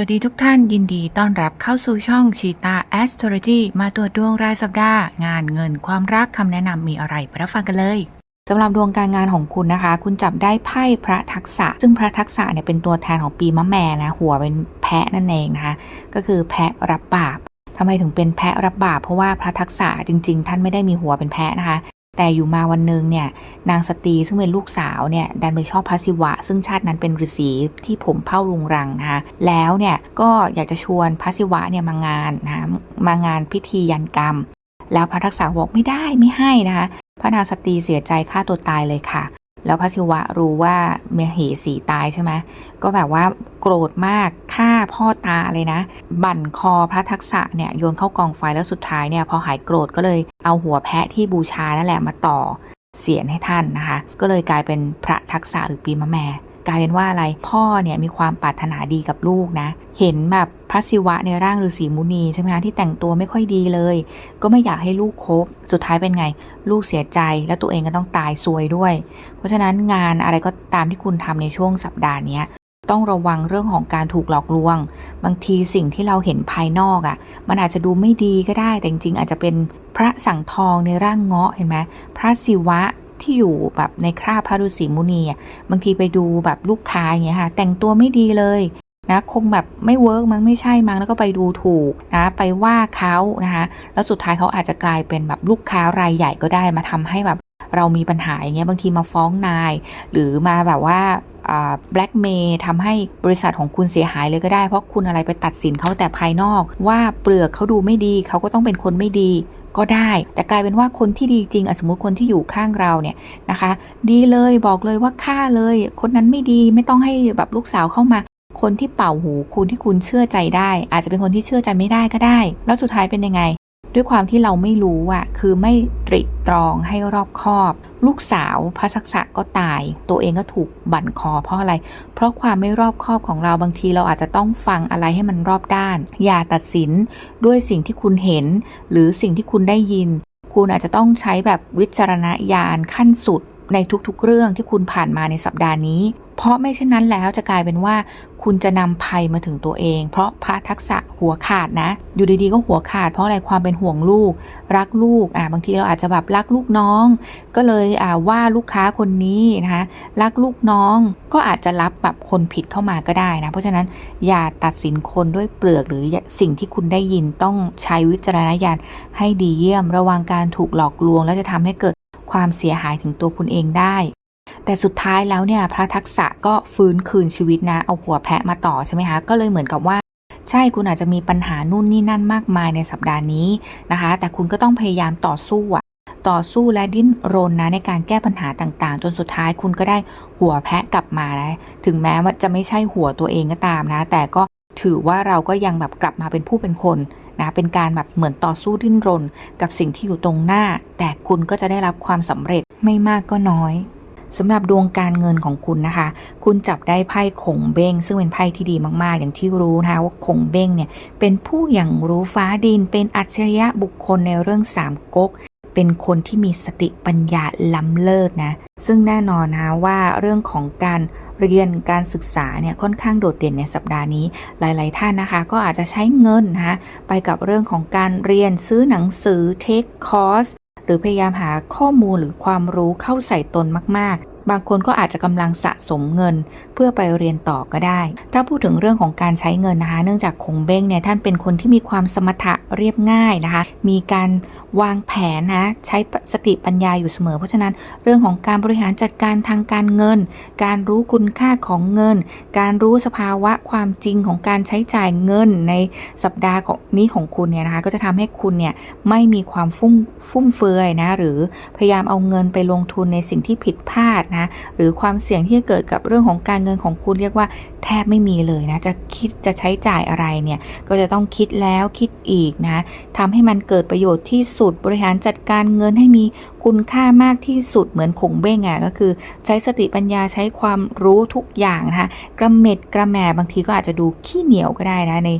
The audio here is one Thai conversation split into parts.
วัสดีทุกท่านยินดีต้อนรับเข้าสู่ช่องชีตา Astrology มาตรวจดวงรายสัปดาห์ งานเงินความรักคำแนะนำมีอะไรไปรับฟังกันเลยสำหรับดวงการงานของคุณนะคะ คุณจับได้ไพ่พระทักษะ ซึ่งพระทักษะเนี่ยเป็นตัวแทนของปีมะแม่นะ หัวเป็นแพะนั่นเองนะคะ ก็คือแพะรับบาปทำไมถึงเป็นแพะรับบาปเพราะว่าพระทักษะจริง ๆ ท่านไม่ได้มีหัวเป็นแพะนะคะ แต่อยู่มาวันหนึ่งเนี่ยนางสตรีซึ่งเป็นลูกสาวเนี่ยดันไปชอบพระศิวะ ซึ่งชาตินั้นเป็นฤาษีที่ผมเผ้ารุงรังนะคะแล้วเนี่ยก็อยากจะชวนพระศิวะเนี่ยมางานนะคะมางานพิธียันกรรม แล้วพระทักษะบอกไม่ได้ไม่ให้นะคะพระนางสตรีเสียใจฆ่าตัวตายเลยค่ะ แล้วพระศิวะรู้ว่าเมเหสีตายใช่ไหมก็แบบว่าโกรธมากฆ่าพ่อตาเลยนะ บั่นคอพระทักษะเนี่ยโยนเข้ากองไฟแล้วสุดท้ายเนี่ยพอหายโกรธก็เลยเอาหัวแพะที่บูชานั่นแหละมาต่อเสียนให้ท่านนะคะ ก็เลยกลายเป็นพระทักษะหรือปีมะแม่กลายเป็นว่าอะไรพ่อเนี่ยมีความปรารถนาดีกับลูกนะ เห็นแบบ พระศิวะในร่างฤาษีมุนีใช่ไหมคะที่แต่งตัวไม่ค่อยดีเลย ก็ไม่อยากให้ลูกคบ สุดท้ายเป็นไง ลูกเสียใจแล้วตัวเองก็ต้องตายซวยด้วย เพราะฉะนั้นงานอะไรก็ตามที่คุณทำในช่วงสัปดาห์นี้ต้องระวังเรื่องของการถูกหลอกลวง บางทีสิ่งที่เราเห็นภายนอกอะ่ะ มันอาจจะดูไม่ดีก็ได้ แต่จริงๆอาจจะเป็นพระสังทองในร่างเงาะเห็นไหมพระศิวะที่อยู่แบบในคราบพระฤาษีมุนีอะบางทีไปดูแบบลูกค้าอย่างเงี้ยค่ะ แต่งตัวไม่ดีเลย นะคงแบบไม่เวิร์กมั้งไม่ใช่มั้งแล้วก็ไปดูถูกนะไปว่าเขานะคะแล้วสุดท้ายเขาอาจจะกลายเป็นแบบลูกค้ารายใหญ่ก็ได้มาทำให้แบบเรามีปัญหาอย่างเงี้ยบางทีมาฟ้องนาย หรือมาแบบว่าแบล็กเมย์ทำให้บริษัทของคุณเสียหายเลยก็ได้ เพราะคุณอะไรไปตัดสินเขาแต่ภายนอก ว่าเปลือกเขาดูไม่ดีเขาก็ต้องเป็นคนไม่ดีก็ได้ แต่กลายเป็นว่าคนที่ดีจริงสมมติคนที่อยู่ข้างเราเนี่ยนะคะ ดีเลยบอกเลยว่าฆ่าเลย คนนั้นไม่ดีไม่ต้องให้แบบลูกสาวเข้ามา คนที่เป่าหูคุณที่คุณเชื่อใจได้ อาจจะเป็นคนที่เชื่อใจไม่ได้ก็ได้ แล้วสุดท้ายเป็นยังไง ด้วยความที่เราไม่รู้อะคือไม่ตริตรองให้รอบคอบ ลูกสาวพระศักษะก็ตาย ตัวเองก็ถูกบั่นคอเพราะอะไร เพราะความไม่รอบคอบของเราบางทีเราอาจจะต้องฟังอะไรให้มันรอบด้าน อย่าตัดสินด้วยสิ่งที่คุณเห็น หรือสิ่งที่คุณได้ยิน คุณอาจจะต้องใช้แบบวิจารณญาณขั้นสุด ในทุกๆ เรื่องที่คุณผ่านมาในสัปดาห์นี้ เพราะไม่เช่นนั้นแล้วจะกลายเป็นว่า คุณจะนำภัยมาถึงตัวเอง เพราะพระทักษะหัวขาดนะ อยู่ดีๆก็หัวขาด เพราะอะไรความเป็นห่วงลูก รักลูกอ่าบางทีเราอาจจะแบบรักลูกน้อง ก็เลยอ่าว่าลูกค้าคนนี้นะคะรักลูกน้องก็อาจจะรับแบบคนผิดเข้ามาก็ได้นะเพราะฉะนั้นอย่าตัดสินคนด้วยเปลือกหรือสิ่งที่คุณได้ยินต้องใช้วิจารณญาณให้ดีเยี่ยม ระวังการถูกหลอกลวง แล้วจะทำให้เกิด ความเสียหายถึงตัวคุณเองได้ แต่สุดท้ายแล้วเนี่ยพระทักษะก็ฟื้นคืนชีวิตนะ เอาหัวแพะมาต่อใช่ไหมคะ ก็เลยเหมือนกับว่า ใช่คุณอาจจะมีปัญหานู่นนี่นั่นมากมายในสัปดาห์นี้นะคะ แต่คุณก็ต้องพยายามต่อสู้อะต่อสู้และดิ้นรนนะในการแก้ปัญหาต่างๆ จนสุดท้ายคุณก็ได้หัวแพะกลับมานะถึงแม้ว่าจะไม่ใช่หัวตัวเองก็ตามนะ แต่ก็ถือว่าเราก็ยังแบบกลับมาเป็นผู้เป็นคน นะเป็นการแบบเหมือนต่อสู้ดิ้นรน กับสิ่งที่อยู่ตรงหน้า แต่คุณก็จะได้รับความสำเร็จไม่มากก็น้อยสำหรับดวงการเงินของคุณนะคะ คุณจับได้ไพ่ขงเบ้ง ซึ่งเป็นไพ่ที่ดีมากๆ อย่างที่รู้นะคะว่าขงเบ้งเนี่ยเป็นผู้อย่างรู้ฟ้าดิน เป็นอัจฉริยะบุคคลในเรื่องสามก๊กเป็นคนที่มีสติปัญญาล้ำเลิศนะ ซึ่งแน่นอนนะว่าเรื่องของการ เรียนการศึกษาเนี่ยค่อนข้างโดดเด่นในสัปดาห์นี้ หลาย ๆ ท่านนะคะ ก็อาจจะใช้เงินนะคะไปกับเรื่องของการเรียนซื้อหนังสือเทคคอร์สหรือพยายามหาข้อมูลหรือความรู้เข้าใส่ตนมาก บางคนก็อาจจะกำลังสะสมเงินเพื่อไปเรียนต่อก็ได้ ถ้าพูดถึงเรื่องของการใช้เงินนะคะ เนื่องจากคงเบ้งเนี่ยท่านเป็นคนที่มีความสมถะเรียบง่ายนะคะ มีการวางแผนนะใช้สติปัญญาอยู่เสมอ เพราะฉะนั้นเรื่องของการบริหารจัดการทางการเงิน การรู้คุณค่าของเงิน การรู้สภาวะความจริงของการใช้จ่ายเงินในสัปดาห์ของนี้ของคุณเนี่ยนะคะก็จะทำให้คุณเนี่ยไม่มีความฟุ่มฟุ่มเฟือยนะหรือพยายามเอาเงินไปลงทุนในสิ่งที่ผิดพลาดนะหรือความเสี่ยงที่จะเกิดกับเรื่องของการเงินของคุณเรียกว่าแทบไม่มีเลยนะจะคิดจะใช้จ่ายอะไรเนี่ยก็จะต้องคิดแล้วคิดอีกนะทำให้มันเกิดประโยชน์ที่สุดบริหารจัดการเงินให้มีคุณค่ามากที่สุดเหมือนคงเบ้งอะก็คือใช้สติปัญญาใช้ความรู้ทุกอย่างนะคะกระเม็ดกระแหมบางทีก็อาจจะดูขี้เหนียวก็ได้นะใน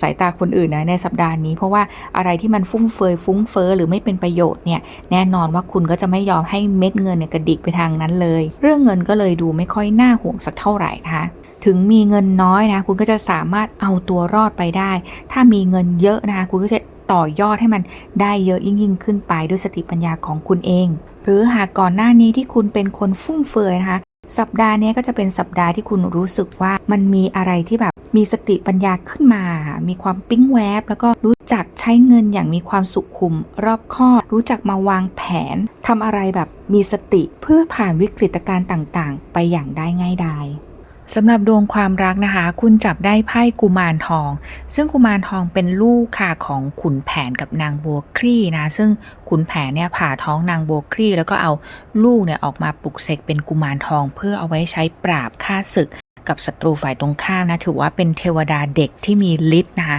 สายตาคนอื่นนะในสัปดาห์นี้ เพราะว่าอะไรที่มันฟุ่มเฟือยฟุ้งเฟ้อหรือไม่เป็นประโยชน์เนี่ยแน่นอนว่าคุณก็จะไม่ยอมให้เม็ดเงินเนี่ยกระดิกไปทางนั้นเลย เรื่องเงินก็เลยดูไม่ค่อยน่าห่วงสักเท่าไหร่นะคะถึงมีเงินน้อยนะคุณก็จะสามารถเอาตัวรอดไปได้ ถ้ามีเงินเยอะนะคะคุณก็จะต่อยอดให้มันได้เยอะยิ่งยิ่งขึ้นไปด้วยสติปัญญาของคุณเอง หรือหากก่อนหน้านี้ที่คุณเป็นคนฟุ่มเฟือยนะคะ สัปดาห์นี้ก็จะเป็นสัปดาห์ที่คุณรู้สึกว่ามันมีอะไรที่แบบมีสติปัญญาขึ้นมา มีความปิ๊งแวบ แล้วก็รู้จักใช้เงินอย่างมีความสุขุม รอบคอบรู้จักมาวางแผนทำอะไรแบบมีสติเพื่อผ่านวิกฤตการณ์ต่าง ๆ ไปอย่างได้ง่ายดาย สำหรับดวงความรักนะคะ คุณจับได้ไพ่กุมารทอง ซึ่งกุมารทองเป็นลูกค่ะของขุนแผนกับนางบัวคลี่นะ ซึ่งขุนแผนเนี่ยผ่าท้องนางบัวคลี่ แล้วก็เอาลูกเนี่ยออกมาปลุกเสกเป็นกุมารทอง เพื่อเอาไว้ใช้ปราบฆ่าศึก กับศัตรูฝ่ายตรงข้ามนะถือว่าเป็นเทวดาเด็กที่มีฤทธิ์นะคะ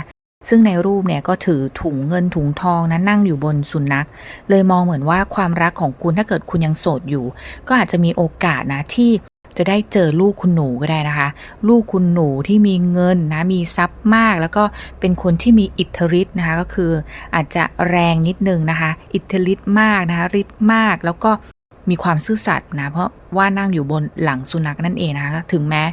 ซึ่งในรูปเนี่ยก็ถือถุงเงินถุงทองนะนั่งอยู่บนสุนัข เลยมองเหมือนว่าความรักของคุณถ้าเกิดคุณยังโสดอยู่ ก็อาจจะมีโอกาสนะที่ จะได้เจอลูกคุณหนูก็ได้นะคะ ลูกคุณหนูที่มีเงินนะมีทรัพย์มาก แล้วก็เป็นคนที่มีอิทธิฤทธิ์นะคะก็คืออาจจะแรงนิดนึงนะคะ อิทธิฤทธิ์มากนะคะฤทธิ์มากแล้วก็มีความซื่อสัตย์นะเพราะว่านั่งอยู่บนหลังสุนัขนั่นเองนะคะถึงแม้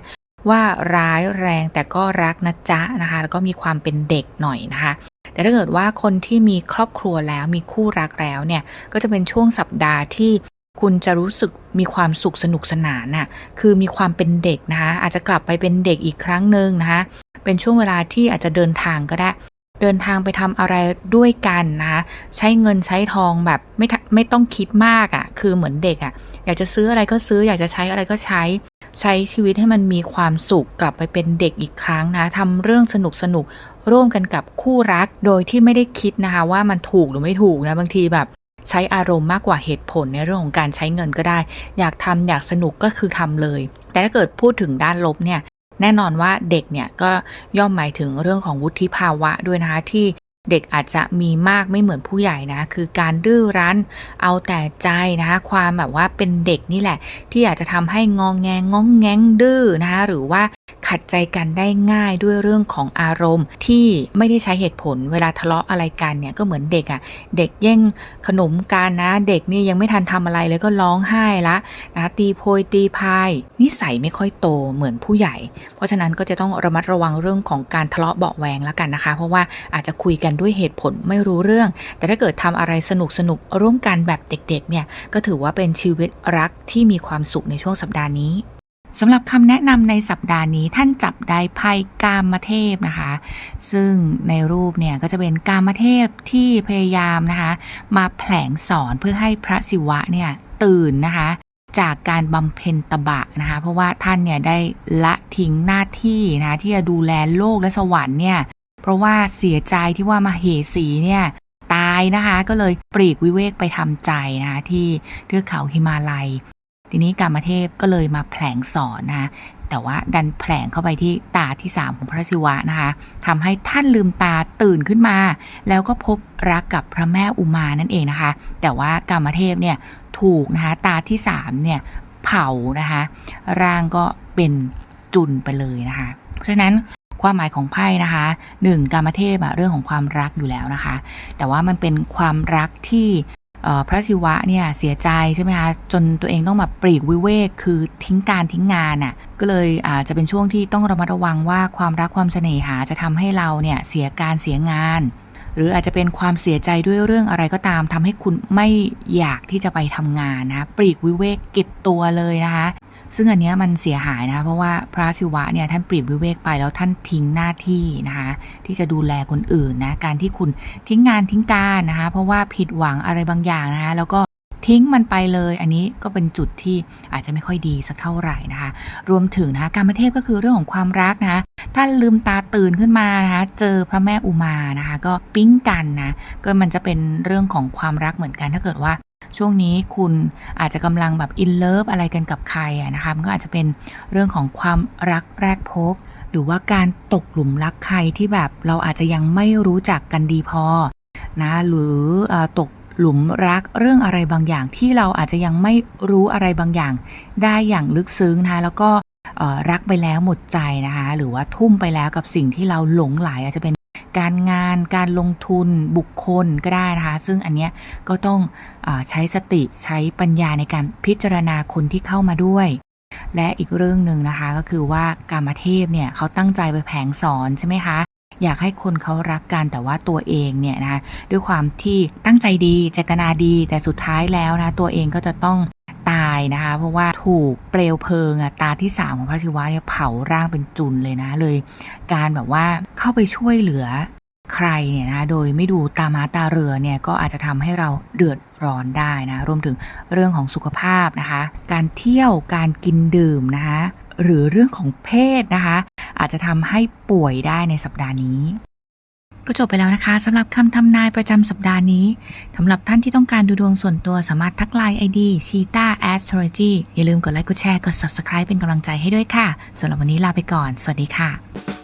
ว่าร้ายแรงแต่ก็รักนะจ๊ะนะคะ แล้วก็มีความเป็นเด็กหน่อยนะคะ แต่ถ้าเกิดว่าคนที่มีครอบครัวแล้วมีคู่รักแล้วเนี่ย ก็จะเป็นช่วงสัปดาห์ที่ คุณจะรู้สึกมีความสุขสนุกสนานน่ะ คือมีความเป็นเด็กนะคะ อาจจะกลับไปเป็นเด็กอีกครั้งหนึ่งนะคะ เป็นช่วงเวลาที่อาจจะเดินทางก็ได้ เดินทางไปทำอะไรด้วยกันนะคะใช้เงินใช้ทองแบบไม่ไม่ต้องคิดมากอะ่ะ คือเหมือนเด็กอะ่ะ อยากจะซื้ออะไรก็ซื้อ อยากจะใช้อะไรก็ใช้ ใช้ชีวิตให้มันมีความสุข กลับไปเป็นเด็กอีกครั้งนะทำเรื่องสนุกสนุกร่วมกันกับคู่รัก โดยที่ไม่ได้คิดนะคะ ว่ามันถูกหรือไม่ถูกนะ บางทีแบบ ใช้อารมณ์มากกว่าเหตุผลในเรื่องของการใช้เงินก็ได้ อยากทำอยากสนุกก็คือทำเลย แต่ถ้าเกิดพูดถึงด้านลบเนี่ยแน่นอนว่าเด็กเนี่ยก็ย่อมหมายถึงเรื่องของวุฒิภาวะด้วยนะคะที่เด็กอาจจะมีมากไม่เหมือนผู้ใหญ่นะ คือการดื้อรั้น เอาแต่ใจนะคะความแบบว่าเป็นเด็กนี่แหละ ที่อาจจะทำให้งองแงง้องแงงดื้อนะคะหรือว่า ขัดใจกันได้ง่ายด้วยเรื่องของอารมณ์ที่ไม่ได้ใช้เหตุผลเวลาทะเลาะอะไรกันเนี่ยก็เหมือนเด็กอะ่ะเด็กแย่งขนมกันนะ เด็กนี่ยังไม่ทันทำอะไรเลยก็ร้องไห้ละนะตีโพยตีพายนิสัยไม่ค่อยโตเหมือนผู้ใหญ่ เพราะฉะนั้นก็จะต้องระมัดระวังเรื่องของการทะเลาะเบาแวงแล้วกันนะคะ เพราะว่าอาจจะคุยกันด้วยเหตุผลไม่รู้เรื่อง แต่ถ้าเกิดทำอะไรสนุกสนุกร่วมกันแบบเด็กๆเนี่ยก็ถือว่าเป็นชีวิตรักที่มีความสุขในช่วงสัปดาห์นี้ สำหรับคำแนะนำในสัปดาห์นี้ท่านจับได้ไพ่กามเทพนะคะ ซึ่งในรูปเนี่ยก็จะเป็นกามเทพที่พยายามนะคะ มาแผลงสอนเพื่อให้พระศิวะเนี่ยตื่นนะคะจากการบำเพ็ญตบะนะคะ เพราะว่าท่านเนี่ยได้ละทิ้งหน้าที่นะคะที่จะดูแลโลกและสวรรค์เนี่ย เพราะว่าเสียใจที่ว่ามาเหสีเนี่ยตายนะคะ ก็เลยปลีกวิเวกไปทำใจนะคะที่เทือกเขาหิมาลัย ทีนี้กามเทพก็เลยมาแผลงสอนนะคะแต่ว่าดันแผลงเข้าไปที่ตาที่สามของพระศิวะนะคะทำให้ท่านลืมตาตื่นขึ้นมา แล้วก็พบรักกับพระแม่อุมานั่นเองนะคะ แต่ว่ากามเทพเนี่ยถูกนะคะตาที่สามเนี่ยเผานะคะร่างก็เป็นจุนไปเลยนะคะ เพราะฉะนั้นความหมายของไพ่นะคะหนึ่งกามเทพอะเรื่องของความรักอยู่แล้วนะคะ แต่ว่ามันเป็นความรักที่ พระศิวะเนี่ยเสียใจใช่ไหมคะจนตัวเองต้องมาปลีกวิเวกคือทิ้งการทิ้งงานอะ่ะก็เลยอาจจะเป็นช่วงที่ต้องระมัดระวังว่าความรักความเสน่หาจะทำให้เราเนี่ยเสียการเสียงาน หรืออาจจะเป็นความเสียใจด้วยเรื่องอะไรก็ตามทำให้คุณไม่อยากที่จะไปทำงานนะปลีกวิเวกเก็บตัวเลยนะคะ ซึ่งอันนี้มันเสียหายนะเพราะว่าพระศิวะเนี่ยท่านปลีกวิเวกไปแล้วท่านทิ้งหน้าที่นะคะที่จะดูแลคนอื่นนะการที่คุณทิ้งงานทิ้งการนะคะเพราะว่าผิดหวังอะไรบางอย่างนะคะแล้วก็ทิ้งมันไปเลย อันนี้ก็เป็นจุดที่อาจจะไม่ค่อยดีสักเท่าไหร่นะคะ รวมถึงนะคะการมาเทพก็คือเรื่องของความรักนะคะท่านลืมตาตื่นขึ้นมานะคะ เจอพระแม่อุมานะคะ ก็ปิ๊งกันนะ ก็มันจะเป็นเรื่องของความรักเหมือนกันถ้าเกิดว่า ช่วงนี้คุณอาจจะกำลังแบบอินเลิฟอะไรกันกับใครนะคะมันก็อาจจะเป็นเรื่องของความรักแรกพบ หรือว่าการตกหลุมรักใครที่แบบเราอาจจะยังไม่รู้จักกันดีพอนะหรืออตกหลุมรักเรื่องอะไรบางอย่างที่เราอาจจะยังไม่รู้อะไรบางอย่าง ได้อย่างลึกซึ้งนะคะแล้วก็รักไปแล้วหมดใจนะคะหรือว่าทุ่มไปแล้วกับสิ่งที่เราหลงไหลอาจจะเป็น การงานการลงทุนบุคคลก็ได้นะคะ ซึ่งอันเนี้ยก็ต้องอใช้สติใช้ปัญญาในการพิจารณาคนที่เข้ามาด้วย และอีกเรื่องหนึ่งนะคะก็คือว่ากามเทพเนี่ยเขาตั้งใจไปแผงสอนใช่ไหมคะอยากให้คนเขารักกันแต่ว่าตัวเองเนี่ยนะคะด้วยความที่ตั้งใจดีเจตนาดี แต่สุดท้ายแล้วนะตัวเองก็จะต้อง ตายนะคะ เพราะว่าถูกเปลวเพลิงอะตาที่สามของพระศิวะเนี่ยเผาร่างเป็นจุนเลยนะเลย การแบบว่าเข้าไปช่วยเหลือใครเนี่ยนะโดยไม่ดูตามาตาเรือเนี่ยก็อาจจะทำให้เราเดือดร้อนได้นะรวมถึงเรื่องของสุขภาพนะคะ การเที่ยวการกินดื่มนะคะหรือเรื่องของเพศนะคะ อาจจะทำให้ป่วยได้ในสัปดาห์นี้ ก็จบไปแล้วนะคะสำหรับคำทำนายประจำสัปดาห์นี้สำหรับท่านที่ต้องการดูดวงส่วนตัวสามารถทักไลน์ ID Cheeta Astrology อย่าลืมกดไลค์กดแชร์กด Subscribe เป็นกำลังใจให้ด้วยค่ะสำหรับวันนี้ลาไปก่อน สวัสดีค่ะ